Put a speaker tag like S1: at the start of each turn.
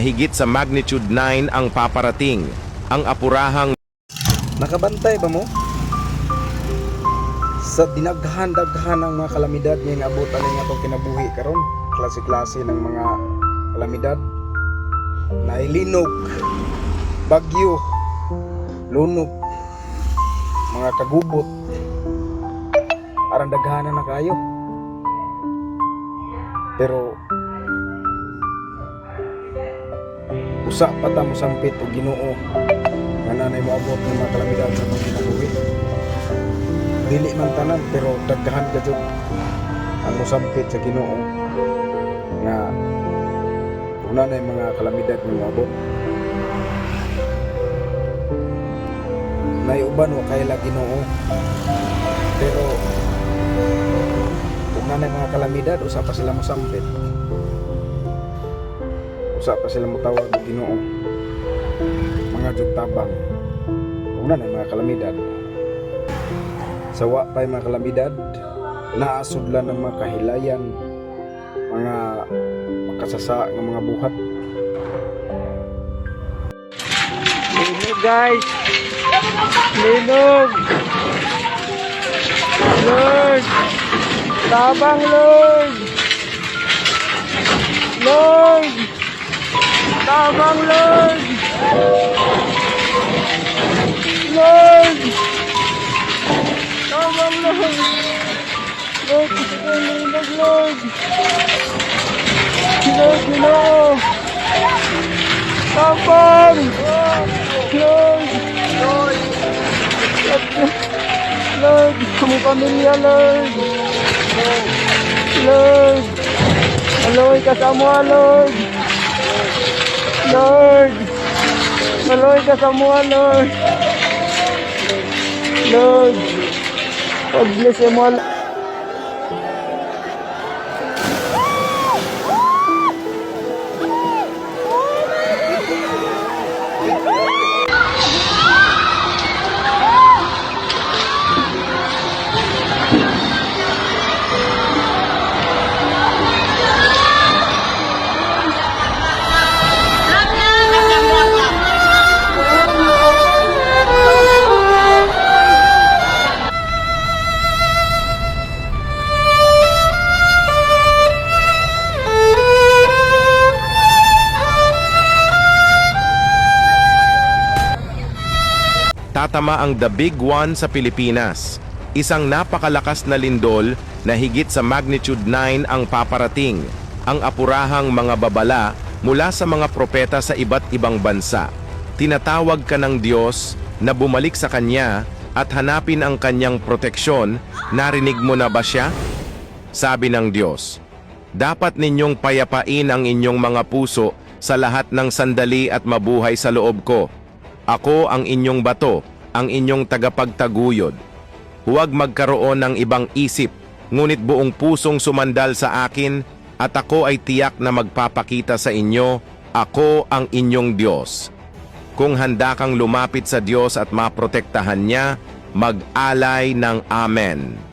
S1: Higit sa magnitude 9 ang paparating. Ang apurahang
S2: Nakabantay ba mo? Sa dinaghan-daghan ng mga kalamidad nga abot ani nga itong kinabuhi karon, klase-klase ng mga kalamidad na ilinog, bagyo, lunok, mga kagubot, aran daghanan na kayo. Pero usa pa ta mo sampit og Ginoo nga nanay mo abot ng mga kalamidad sa mga kinabuhi. Dili man tanan pero daghan ka jud ang mosampit sa Ginoo nga una na mga kalamidad nga moabot. Naiuban wa kay Ginoo. Pero kung na mga kalamidad usa pa sila mosampit. Usa pa sila motawag og Ginoo mga jugtabang una na mga kalamidad sawa pa yung mga kalamidad naasudlan ng mga kahilayan mga makasasa ng mga buhat
S3: Linog guys. Linog. Lord. Tabang Lord. Lord. Tabang Lord. Lord. Tabang Lord. Lord, gusto ko linog Lord. Lord, Ginoo. Tabang. Lord. Lord. Lord, kami pamilya, Lord. Lord. Maloy ka sa mua, Lord. Lord. Maloy ka sa mua, Lord. Lord. Pag-bless mo, Lord.
S1: Tatama ang The Big One sa Pilipinas. Isang napakalakas na lindol na higit sa magnitude 9 ang paparating. Ang apurahang mga babala mula sa mga propeta sa iba't ibang bansa. Tinatawag ka ng Diyos na bumalik sa Kanya at hanapin ang Kanyang proteksyon. Narinig mo na ba siya? Sabi ng Diyos, Dapat ninyong payapain ang inyong mga puso sa lahat ng sandali at mabuhay sa loob ko. Ako ang inyong bato, ang inyong tagapagtaguyod. Huwag magkaroon ng ibang isip, ngunit buong pusong sumandal sa akin at ako ay tiyak na magpapakita sa inyo, ako ang inyong Diyos. Kung handa kang lumapit sa Diyos at maprotektahan niya, mag-alay ng Amen.